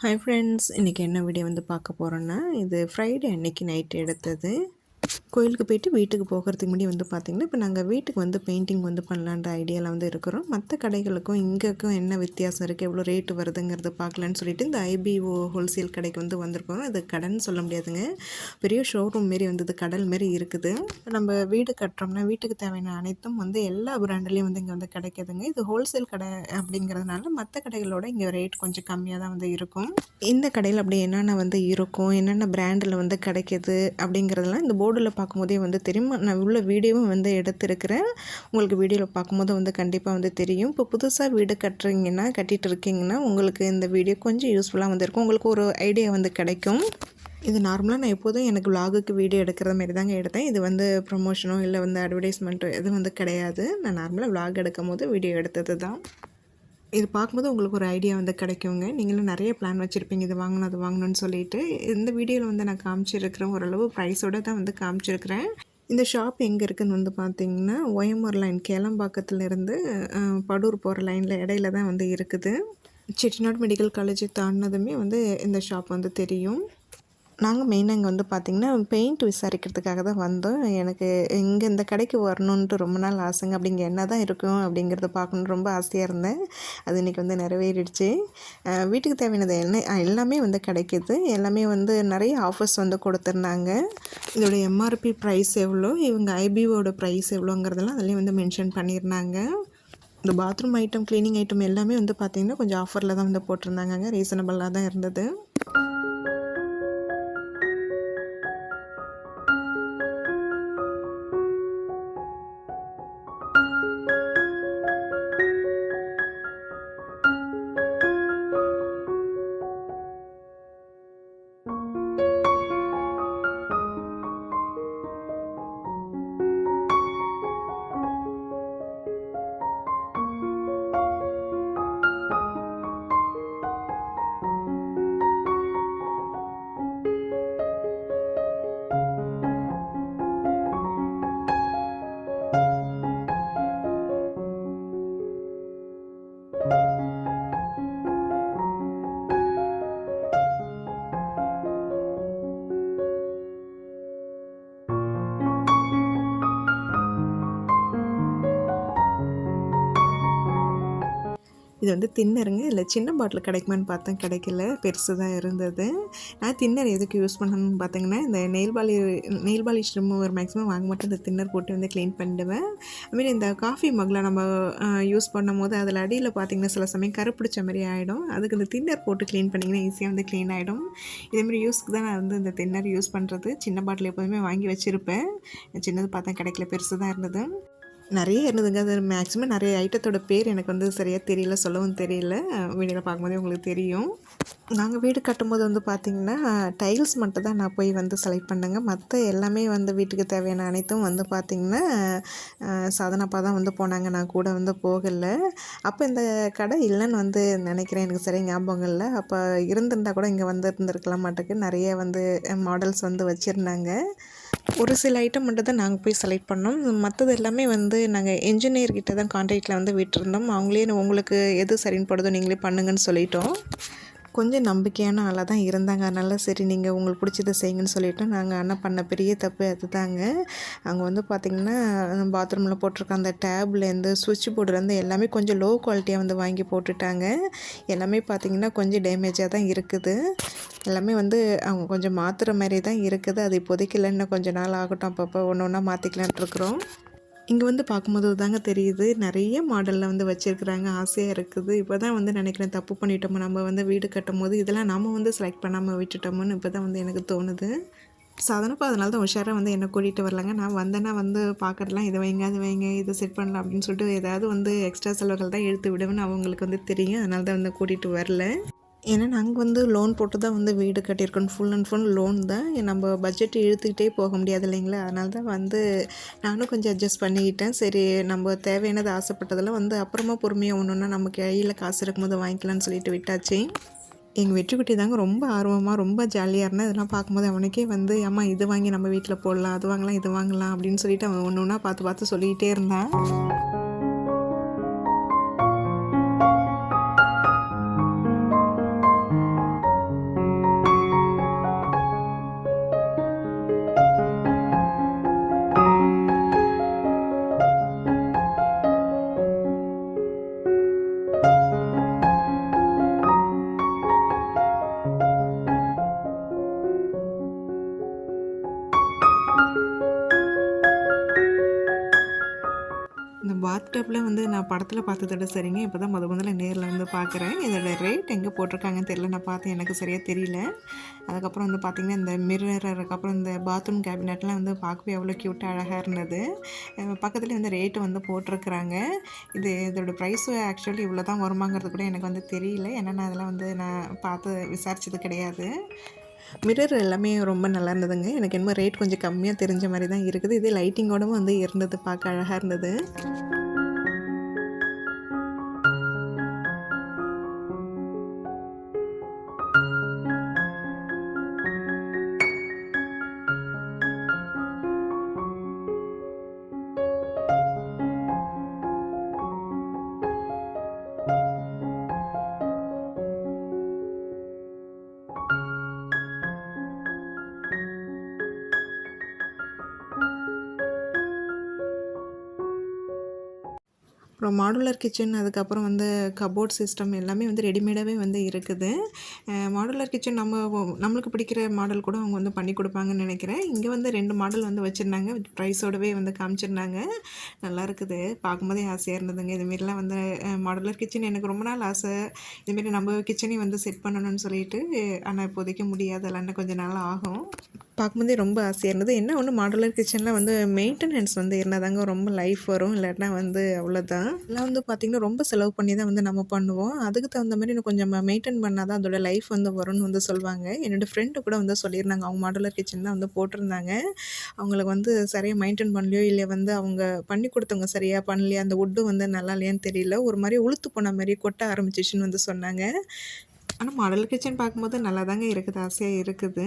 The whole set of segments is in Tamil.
ஹாய் ஃப்ரெண்ட்ஸ் இன்றைக்கி என்ன வீடியோ வந்து பார்க்க போகிறோன்னா இது ஃப்ரைடே அன்னைக்கு நைட் எடுத்தது. கோயிலுக்கு போயிட்டு வீட்டுக்கு போகிறதுக்கு முன்னாடி வந்து பார்த்திங்கன்னா இப்போ நாங்கள் வீட்டுக்கு வந்து பெயிண்டிங் வந்து பண்ணலான்ற ஐடியாவில் வந்து இருக்கிறோம். மற்ற கடைகளுக்கும் இங்கேக்கும் என்ன வித்தியாசம் இருக்குது எவ்வளோ ரேட்டு வருதுங்கிறத பார்க்கலான்னு சொல்லிட்டு இந்த ஐபிஓ ஹோல்சேல் கடைக்கு வந்து வந்திருக்கோம். அது கடன் சொல்ல முடியாதுங்க. பெரிய ஷோரூம் மாரி வந்து இது கடல் மாரி இருக்குது. நம்ம வீடு கட்டுறோம்னா வீட்டுக்கு தேவையான அனைத்தும் வந்து எல்லா பிராண்ட்லேயும் வந்து இங்கே வந்து கிடைக்கிதுங்க. இது ஹோல்சேல் கடை அப்படிங்கிறதுனால மற்ற கடைகளோட இங்கே ரேட் கொஞ்சம் கம்மியாக தான் வந்து இருக்கும். இந்த கடையில் அப்படி என்னென்ன வந்து இருக்கும்? என்னென்ன பிராண்டில் வந்து கிடைக்கிது? அப்படிங்கிறதெல்லாம் இந்த போர்டு ரோடில் பார்க்கும்போதே வந்து தெரியும். நான் உள்ள வீடியோவும் வந்து எடுத்திருக்கிறேன். உங்களுக்கு வீடியோவில் பார்க்கும்போது வந்து கண்டிப்பாக வந்து தெரியும். இப்போ புதுசாக வீடு கட்டுறீங்கன்னா கட்டிகிட்டு இருக்கீங்கன்னா உங்களுக்கு இந்த வீடியோ கொஞ்சம் யூஸ்ஃபுல்லாக வந்துருக்கும் உங்களுக்கு ஒரு ஐடியா வந்து கிடைக்கும். இது நார்மலாக நான் எப்போதும் எனக்கு விலாகுக்கு வீடியோ எடுக்கிற மாதிரி தாங்க எடுத்தேன். இது வந்து ப்ரொமோஷனோ இல்லை வந்து அட்வர்டைஸ்மெண்ட்டோ எதுவும் வந்து கிடையாது. நான் நார்மலாக விலாக் எடுக்கும் போது வீடியோ எடுத்தது தான் இது பார்க்கும்போது உங்களுக்கு ஒரு ஐடியா வந்து கிடைக்குங்க. நீங்களும் நிறைய பிளான் வச்சுருப்பீங்க. இது வாங்கணும் அது வாங்கணும்னு சொல்லிட்டு. இந்த வீடியோவில் வந்து நான் காமிச்சிருக்கிறேன் ஓரளவு ப்ரைஸோடு தான் வந்து காமிச்சிருக்கிறேன். இந்த ஷாப் எங்கே இருக்குதுன்னு வந்து பார்த்தீங்கன்னா ஒயமூர் லைன் கேளம்பாக்கத்துலேருந்து படூர் போகிற லைனில் இடையில தான் வந்து இருக்குது. செட்டிநாடு மெடிக்கல் காலேஜ் தாண்டினதுமே வந்து இந்த ஷாப் வந்து தெரியும். நாங்கள் மெயினாக இங்கே வந்து பார்த்திங்கன்னா பெயிண்ட் விசாரிக்கிறதுக்காக தான் வந்தோம். எனக்கு இங்கே இந்த கடைக்கு வரணுன்ட்டு ரொம்ப நாள் ஆசைங்க. அப்படிங்க என்ன தான் இருக்கும் அப்படிங்கிறத பார்க்கணுன்னு ரொம்ப ஆசையாக இருந்தேன். அது இன்றைக்கி வந்து நிறைவேறிடுச்சு. வீட்டுக்கு தேவையானது என்ன எல்லாமே வந்து கிடைக்கிது. எல்லாமே வந்து நிறைய ஆஃபர்ஸ் வந்து கொடுத்துருந்தாங்க. இதோட எம்ஆர்பி ப்ரைஸ் எவ்வளோ இவங்க ஐபிஓட ப்ரைஸ் எவ்வளோங்கிறதெல்லாம் அதுலேயும் வந்து மென்ஷன் பண்ணியிருந்தாங்க. இந்த பாத்ரூம் ஐட்டம் க்ளீனிங் ஐட்டம் எல்லாமே வந்து பார்த்திங்கன்னா கொஞ்சம் ஆஃபரில் தான் வந்து போட்டிருந்தாங்க ரீசனபிளாக தான் இருந்தது. இது வந்து தின்னருங்க. இல்லை சின்ன பாட்டில் கிடைக்குமான்னு பார்த்தேன். கிடைக்கல. பெருசு தான் இருந்தது. நான் தின்னர் எதுக்கு யூஸ் பண்ணணும்னு பார்த்தீங்கன்னா இந்த nail poly nail polish remover maximum வாங்க மாட்டேன். இந்த தின்னர் போட்டு வந்து க்ளீன் பண்ணிடுவேன். அதுமாரி இந்த காஃபி மக்கில் நம்ம யூஸ் பண்ணும் போது அதில் அடியில் பார்த்திங்கன்னா சில சமயம் கருப்பிடிச்ச மாதிரி ஆகிடும் அதுக்கு இந்த தின்னர் போட்டு க்ளீன் பண்ணிங்கன்னா ஈஸியாக வந்து க்ளீன் ஆகிடும் இதேமாரி யூஸ்க்கு தான் நான் வந்து இந்த தின்னர் யூஸ் பண்ணுறது சின்ன பாட்டில் எப்போதுமே வாங்கி வச்சுருப்பேன். சின்னது பார்த்தா கிடைக்கல. பெருசு தான் இருந்தது. நிறைய இருந்ததுங்க. அது மேக்ஸிமம் நிறைய ஐட்டத்தோட பேர் எனக்கு வந்து சரியாக தெரியல சொல்லவும் தெரியல. வீடியோவில் பார்க்கும்போதே உங்களுக்கு தெரியும். நாங்கள் வீடு கட்டும்போது வந்து பார்த்திங்கன்னா டைல்ஸ் மட்டும் தான் நான் போய் வந்து செலக்ட் பண்ணேங்க. மற்ற எல்லாமே வந்து வீட்டுக்கு தேவையான அனைத்தும் வந்து பார்த்திங்கன்னா சாதனப்பா தான் வந்து போனாங்க. நான் கூட வந்து போகலை. அப்போ இந்த கடை இல்லைன்னு வந்து நினைக்கிறேன். எனக்கு சரி ஞாபகம் இல்லை. அப்போ இருந்திருந்தால் கூட இங்கே வந்து இருந்திருக்கலாம் மாட்டேக்கு. நிறைய வந்து மாடல்ஸ் வந்து வச்சுருந்தாங்க. ஒரு சில ஐட்டம் மட்டும் தான் நாங்கள் போய் செலக்ட் பண்ணோம். மற்றது எல்லாமே வந்து நாங்கள் என்ஜினியர்கிட்ட தான் கான்டாக்டில் வந்து விட்டுருந்தோம். அவங்களே உங்களுக்கு எது சரின்னு படுதோ நீங்களே பண்ணுங்கன்னு சொல்லிட்டோம். கொஞ்சம் நம்பிக்கையான ஆளாக தான் இருந்தாங்க. அதனால் சரி நீங்கள் உங்களுக்கு பிடிச்சதை செய்யுங்கன்னு சொல்லிவிட்டு நாங்கள் அண்ணன் பண்ண பெரிய தப்பு அதுதாங்க. அங்கே வந்து பார்த்திங்கன்னா பாத்ரூமில் போட்டிருக்க அந்த டேப்லேருந்து சுவிட்ச் போர்டுலேருந்து எல்லாமே கொஞ்சம் லோ குவாலிட்டியாக வந்து வாங்கி போட்டுட்டாங்க. எல்லாமே பார்த்திங்கன்னா கொஞ்சம் டேமேஜாக தான் இருக்குது. எல்லாமே வந்து அவங்க கொஞ்சம் மாற்றுற மாதிரி தான் இருக்குது. அது இப்போதைக்கு இல்லைன்னா கொஞ்சம் நாள் ஆகட்டும். அப்பப்போ ஒன்று ஒன்றா மாற்றிக்கலான்ட்டு இருக்கிறோம். இங்கே வந்து பார்க்கும்போது தாங்க தெரியுது. நிறைய மாடலில் வந்து வச்சுருக்குறாங்க. ஆசையாக இருக்குது. இப்போ தான் வந்து நினைக்கிறேன் தப்பு பண்ணிட்டோமோ நம்ம வந்து வீடு கட்டும் போது இதெல்லாம் நம்ம வந்து செலக்ட் பண்ணாமல் விட்டுட்டோமோன்னு இப்போ தான் வந்து எனக்கு தோணுது. சாதாரணப்பா அதனால தான் உஷாராக வந்து என்னை கூட்டிகிட்டு வரலாங்க. நான் வந்தேன்னா வந்து பார்க்கறதுலாம் இதை வைங்க அது வைங்க இதை செட் பண்ணலாம் அப்படின்னு சொல்லிட்டு ஏதாவது வந்து எக்ஸ்ட்ரா செலவுகள் தான் எடுத்து விடுவேன்னு அவங்களுக்கு வந்து தெரியும். அதனால தான் வந்து கூட்டிகிட்டு வரல. ஏன்னா நாங்கள் வந்து லோன் போட்டு தான் வந்து வீடு கட்டியிருக்கோம். ஃபுல் அண்ட் ஃபுல் லோன் தான். நம்ம பட்ஜெட் இழுத்துக்கிட்டே போக முடியாது இல்லைங்களா? அதனால தான் வந்து நானும் கொஞ்சம் அட்ஜஸ்ட் பண்ணிக்கிட்டேன். சரி நம்ம தேவையானது ஆசைப்பட்டதெல்லாம் வந்து அப்புறமா பொறுமையாக ஒன்று ஒன்றா நம்ம கையில் காசு இருக்கும்போது வாங்கிக்கலாம்னு சொல்லிட்டு விட்டாச்சு. எங்கள் வெற்றிக்குட்டி தாங்க ரொம்ப ஆர்வமாக ரொம்ப ஜாலியாக இருந்தேன் இதெல்லாம் பார்க்கும்போது அவனுக்கே வந்து அம்மா இது வாங்கி நம்ம வீட்டில் போடலாம் அது வாங்கலாம் இது வாங்கலாம் அப்படின்னு சொல்லிட்டு அவன் ஒன்று ஒன்றா பார்த்து பார்த்து சொல்லிக்கிட்டே இருந்தான். நான் படத்தில் பார்த்ததோட சரிங்க. இப்போ தான் முத முதல்ல நேரில் வந்து பார்க்குறேன் இதோட ரேட் எங்கே போட்டிருக்காங்கன்னு தெரியல. நான் பார்த்து எனக்கு சரியாக தெரியல. அதுக்கப்புறம் வந்து பார்த்திங்கன்னா இந்த மிரர் அதுக்கப்புறம் இந்த பாத்ரூம் கேபினெட்லாம் வந்து பார்க்கவே அவ்வளோ க்யூட்டாக அழகாக இருந்தது. பக்கத்துலேயே வந்து ரேட்டு வந்து போட்டிருக்குறாங்க. இது இதோட ப்ரைஸு ஆக்சுவலி இவ்வளோ தான் வருமாங்கிறது கூட எனக்கு வந்து தெரியல. ஏன்னா நான் அதெல்லாம் வந்து நான் பார்த்து விசாரிச்சது கிடையாது. மிரர் எல்லாமே ரொம்ப நல்லா இருந்ததுங்க. எனக்கு என்னமோ ரேட் கொஞ்சம் கம்மியாக தெரிஞ்ச மாதிரி தான் இருக்குது. இதே லைட்டிங்கோடவும் வந்து இருந்தது பார்க்க அழகாக இருந்தது. மாடுலர் கிச்சன் அதுக்கப்புறம் வந்து கபோர்ட் சிஸ்டம் எல்லாமே வந்து ரெடிமேடாகவே வந்து இருக்குது. மாடுலர் கிச்சன் நம்ம நம்மளுக்கு பிடிக்கிற மாடல் கூட அவங்க வந்து பண்ணி கொடுப்பாங்கன்னு நினைக்கிறேன். இங்கே வந்து ரெண்டு மாடல் வந்து வச்சுருந்தாங்க. ப்ரைஸோடவே வந்து காமிச்சிருந்தாங்க. நல்லா இருக்குது. பார்க்கும்போதே ஆசையாக இருந்ததுங்க. இதுமாரிலாம் வந்து மாடுலர் கிச்சன் எனக்கு ரொம்ப நாள் ஆசை. இதுமாரி நம்ம கிச்சனையும் வந்து செட் பண்ணணும்னு சொல்லிட்டு ஆனால் இப்போதைக்கு முடியாது அதெல்லாம் இன்னும் கொஞ்சம் நாள் ஆகும். பார்க்கும்போதே ரொம்ப ஆசையாக இருந்தது. என்ன ஒன்று மாடுலர் கிச்சனில் வந்து மெயின்டெனன்ஸ் வந்து இருந்தாதாங்க ரொம்ப லைஃப் வரும். இல்லாட்டினா வந்து அவ்வளோதான் எல்லாம் வந்து பார்த்திங்கன்னா ரொம்ப செலவு பண்ணி தான் வந்து நம்ம பண்ணுவோம். அதுக்கு தகுந்த மாதிரி இன்னும் கொஞ்சம் மெயின்டைன் பண்ணால் தான் அதோட லைஃப் வந்து வரும்னு வந்து சொல்லுவாங்க. என்னோடய ஃப்ரெண்டு கூட வந்து சொல்லியிருந்தாங்க. அவங்க மாடுலர் கிச்சன் தான் வந்து போட்டிருந்தாங்க. அவங்களுக்கு வந்து சரியாக மெயின்டைன் பண்ணலையோ இல்லை வந்து அவங்க பண்ணி கொடுத்தவங்க சரியாக பண்ணலையா அந்த வுட்டு வந்து நல்லா இல்லையான்னு தெரியல. ஒரு மாதிரி உளுத்து போன மாதிரி கொட்ட ஆரம்பிச்சிச்சுன்னு வந்து சொன்னாங்க. ஆனால் மாடல் கிச்சன் பார்க்கும்போது நல்லா தாங்க இருக்குது. ஆசையாக இருக்குது.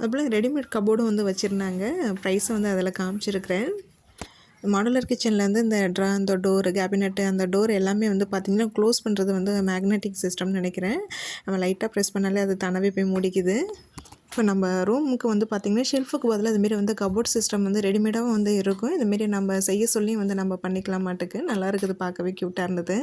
அதுபோல் ரெடிமேட் கபோர்டும் வந்து வச்சுருந்தாங்க. ப்ரைஸும் வந்து அதில் காமிச்சிருக்கிறேன். மாடுலர் கிச்சன்லேருந்து இந்த ட்ரா அந்த டோர் கேபினெட்டு அந்த டோர் எல்லாமே வந்து பார்த்திங்கன்னா க்ளோஸ் பண்ணுறது வந்து மேக்னெட்டிக் சிஸ்டம்னு நினைக்கிறேன். நம்ம லைட்டாக ப்ரெஸ் பண்ணாலே அது தானாகவே போய் மூடிக்குது. இப்போ நம்ம ரூமுக்கு வந்து பார்த்திங்கன்னா ஷெல்ஃபுக்கு பதிலாக அதுமாரி வந்து கபோர்ட் சிஸ்டம் வந்து ரெடிமேடாகவும் வந்து இருக்கும். இதுமாரி நம்ம செய்ய சொல்லியும் வந்து நம்ம பண்ணிக்கலாம் மாட்டுக்கு. நல்லா இருக்குது பார்க்கவே க்யூட்டாக இருந்தது.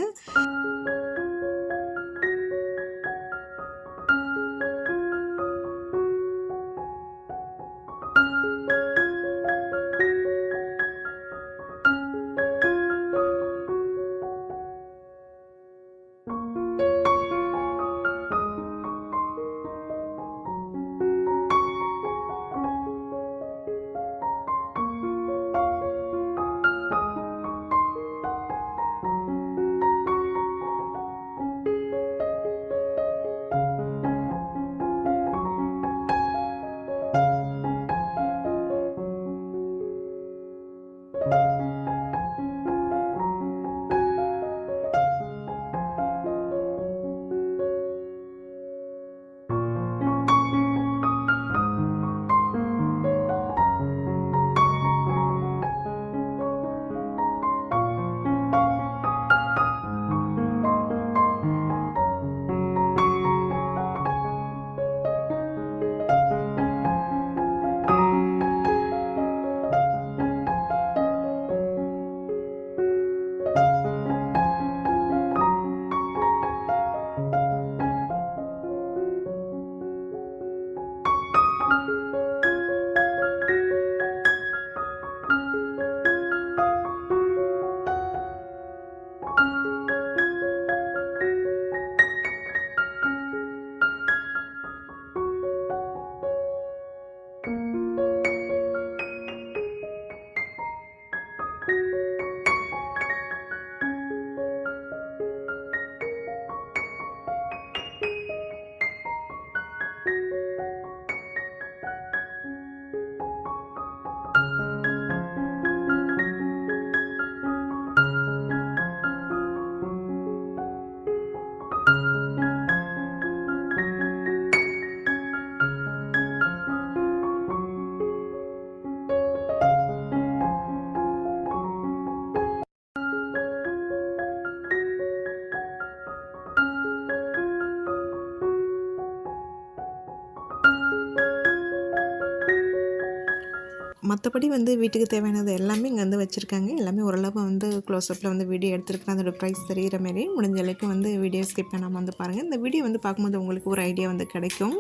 மற்றபடி வந்து வீட்டுக்கு தேவையானது எல்லாமே இங்கே வந்து வச்சுருக்காங்க. எல்லாமே ஓரளவு வந்து க்ளோஸ்அப்பில் வந்து வீடியோ எடுத்துருக்கேன். அதோட ப்ரைஸ் தெரிகிற மாரி முடிஞ்ச அளவுக்கு வந்து வீடியோ ஸ்கிப் பண்ணாமல் வந்து பாருங்கள் இந்த வீடியோ வந்து பார்க்கும்போது உங்களுக்கு ஒரு ஐடியா வந்து கிடைக்கும்.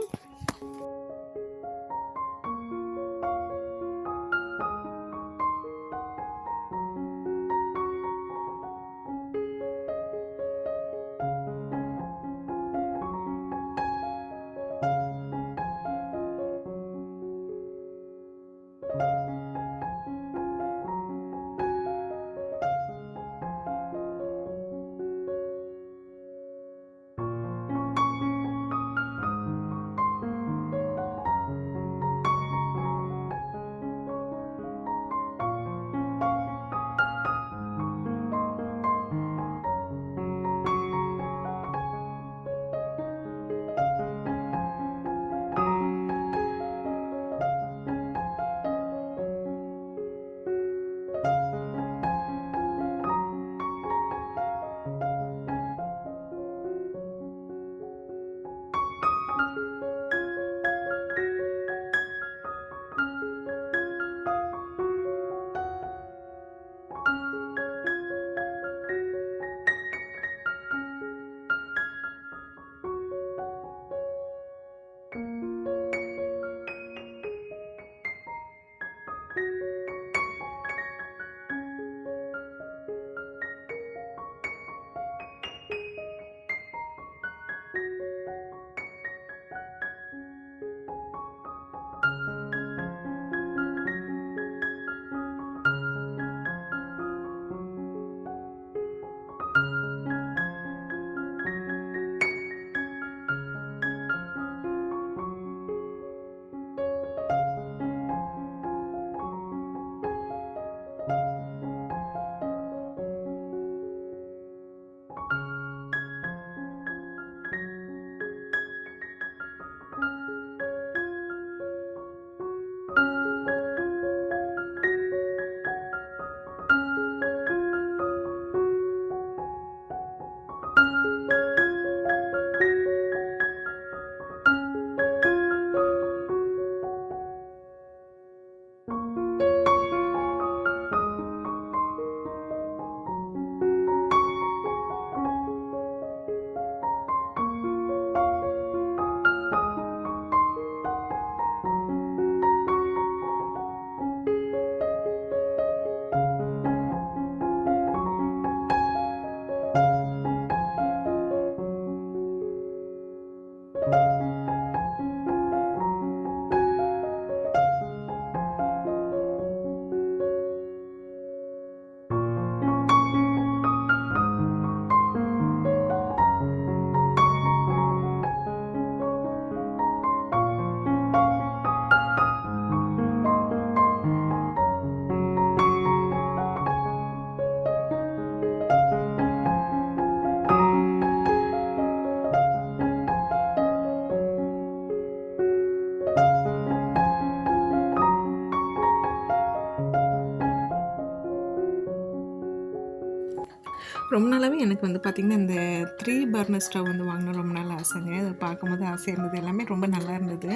எனக்கு வந்து பார்த்திங்கன்னா இந்த த்ரீ பர்னர் ஸ்டவ் வந்து வாங்கணும் ரொம்ப நாள் ஆசைங்க. அதை பார்க்கும்போது ஆசையாக இருந்தது. எல்லாமே ரொம்ப நல்லா இருந்தது.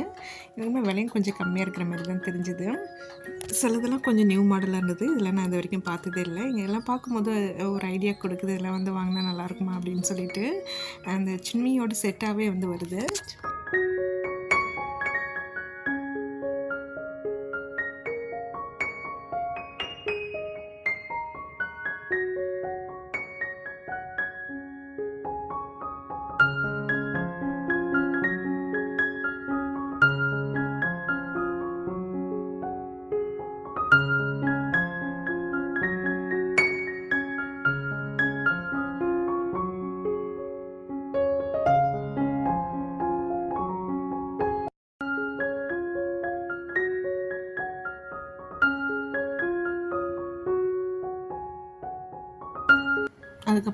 இதுக்குமே விலையும் கொஞ்சம் கம்மியாக இருக்கிற மாதிரி தான் தெரிஞ்சுது. சிலதெல்லாம் கொஞ்சம் நியூ மாடலாக இருந்தது. இதெல்லாம் நான் இது வரைக்கும் பார்த்ததே இல்லை. இங்கே எல்லாம் பார்க்கும்போது ஒரு ஐடியா கொடுக்குது. இதெல்லாம் வந்து வாங்கினா நல்லா இருக்குமா அப்படின்னு சொல்லிட்டு அந்த சின்மியோட செட்டாகவே வந்து வருது.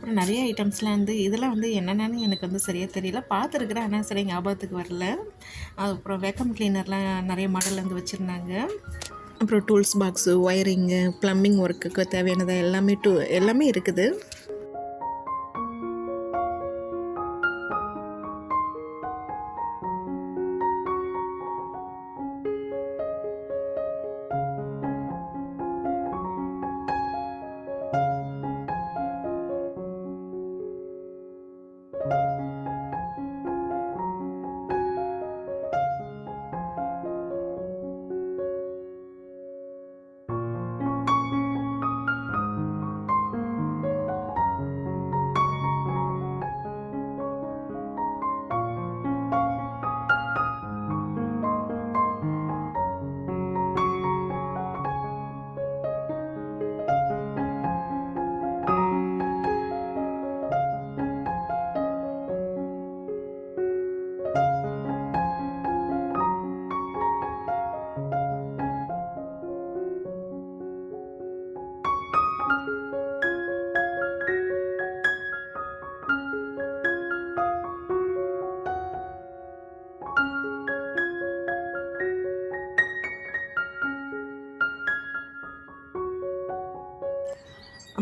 அப்புறம் நிறைய ஐட்டம்ஸ்லாம் வந்து இதெல்லாம் வந்து என்னென்னு எனக்கு வந்து சரியாக தெரியல. பார்த்துருக்குறேன். ஆனால் சரி ஞாபகத்துக்கு வரல. அதுக்கப்புறம் வேக்கம் கிளீனர்லாம் நிறைய மாடல் வந்து வச்சுருந்தாங்க. அப்புறம் டூல்ஸ் பாக்ஸு ஒயரிங்கு ப்ளம்பிங் ஒர்க்குக்கு தேவையானதாக எல்லாமே டூ எல்லாமே இருக்குது.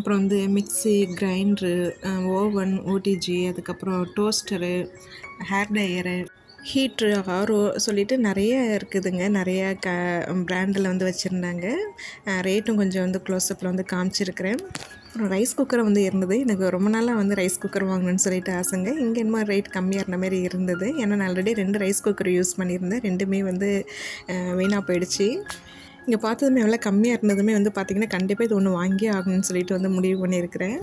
அப்புறம் வந்து மிக்ஸி கிரைண்ட்ரு ஓவன் ஓடிஜி அதுக்கப்புறம் toaster hair dryer heater R சொல்லிட்டு நிறைய இருக்குதுங்க. நிறைய க பிராண்டில் வந்து வச்சுருந்தாங்க. ரேட்டும் கொஞ்சம் வந்து க்ளோஸ்அப்பில் வந்து காமிச்சிருக்கிறேன். அப்புறம் ரைஸ் குக்கரை வந்து இருந்தது. எனக்கு ரொம்ப நாளாக வந்து ரைஸ் குக்கர் வாங்கணும்னு சொல்லிட்டு ஆசைங்க. இங்கே என்னமோ ரேட் கம்மியாக இருந்த மாதிரி இருந்தது. ஏன்னா நான் ஆல்ரெடி ரெண்டு ரைஸ் குக்கர் யூஸ் பண்ணியிருந்தேன். ரெண்டுமே வந்து வீணாக போயிடுச்சு. இங்கே பார்த்ததுமே எவ்வளோ கம்மியாக இருந்ததுமே வந்து பார்த்திங்கன்னா கண்டிப்பாக இது ஒன்று வாங்கியே ஆகணும்னு சொல்லிட்டு வந்து முடிவு பண்ணியிருக்கிறேன்.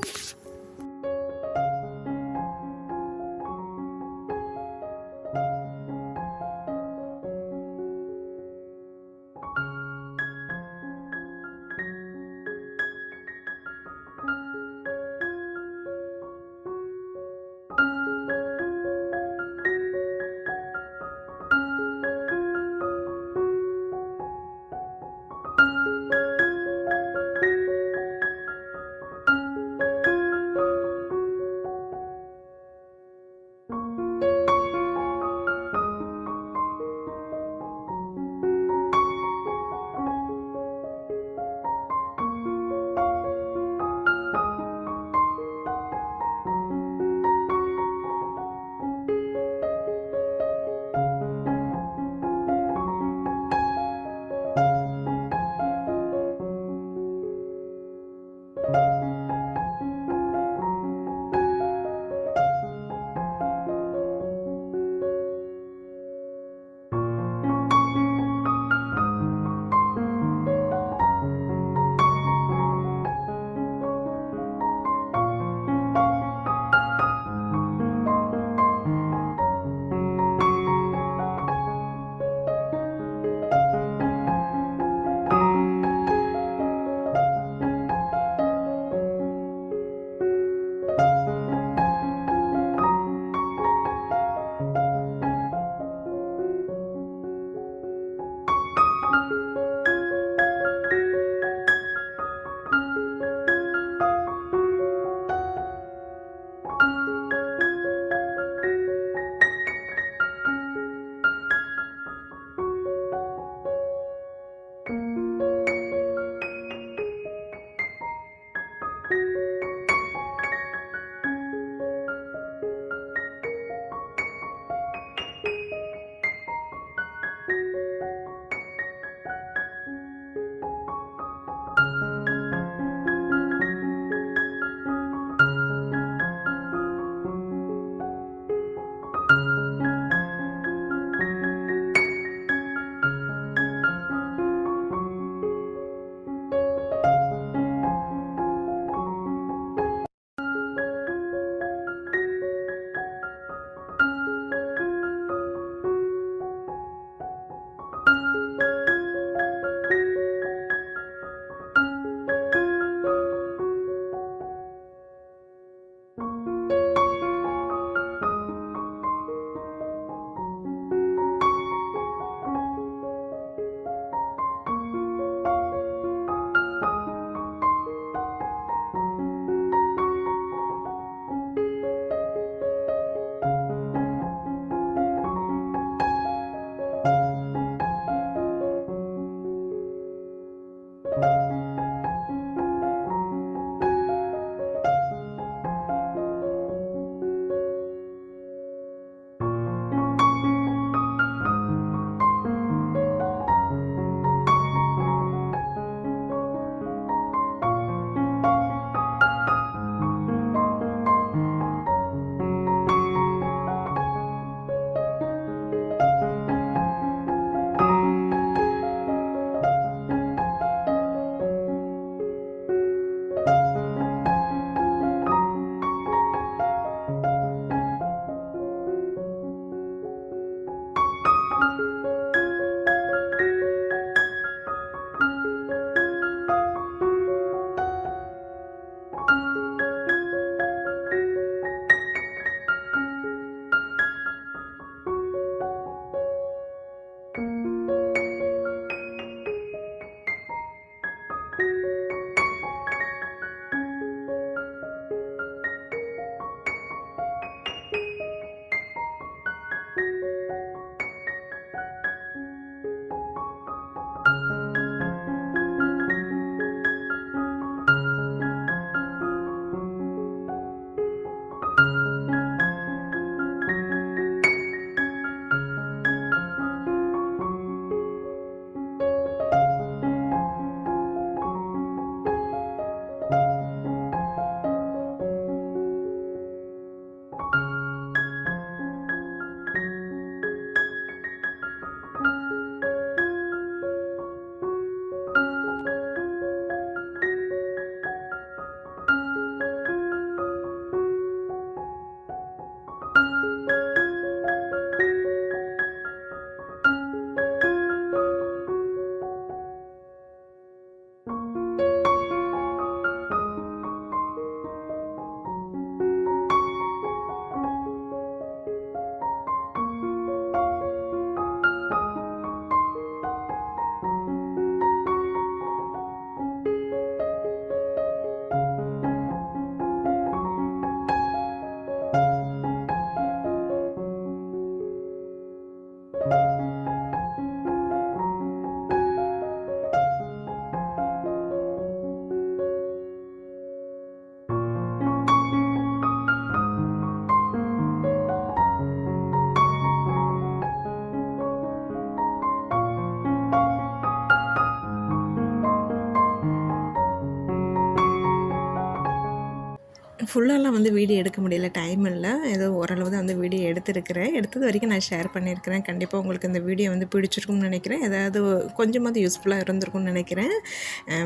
ஃபுல்லாலாம் வந்து வீடியோ எடுக்க முடியல. டைம் இல்லை. ஏதோ ஓரளவு தான் வந்து வீடியோ எடுத்திருக்கிறேன். எடுத்தது வரைக்கும் நான் ஷேர் பண்ணியிருக்கிறேன். கண்டிப்பாக உங்களுக்கு இந்த வீடியோ வந்து பிடிச்சிருக்கும்னு நினைக்கிறேன். ஏதாவது கொஞ்சமாவது யூஸ்ஃபுல்லாக இருந்திருக்கும்னு நினைக்கிறேன்.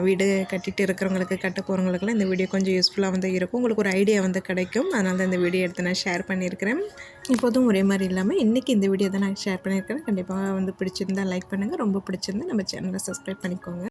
வீடு கட்டிட்டு இருக்கிறவங்களுக்கு கட்ட போகிறவங்களுக்குலாம் இந்த வீடியோ கொஞ்சம் யூஸ்ஃபுல்லாக வந்து இருக்கும். உங்களுக்கு ஒரு ஐடியா வந்து கிடைக்கும். அதனால தான் இந்த வீடியோ எடுத்து நான் ஷேர் பண்ணியிருக்கிறேன். இப்போதும் ஒரே மாதிரி இல்லாமல் இன்றைக்கி இந்த வீடியோ தான் நான் ஷேர் பண்ணியிருக்கிறேன். கண்டிப்பாக வந்து பிடிச்சிருந்தா லைக் பண்ணுங்கள் ரொம்ப பிடிச்சிருந்தா நம்ம சேனலை சப்ஸ்கிரைப் பண்ணிக்கோங்க.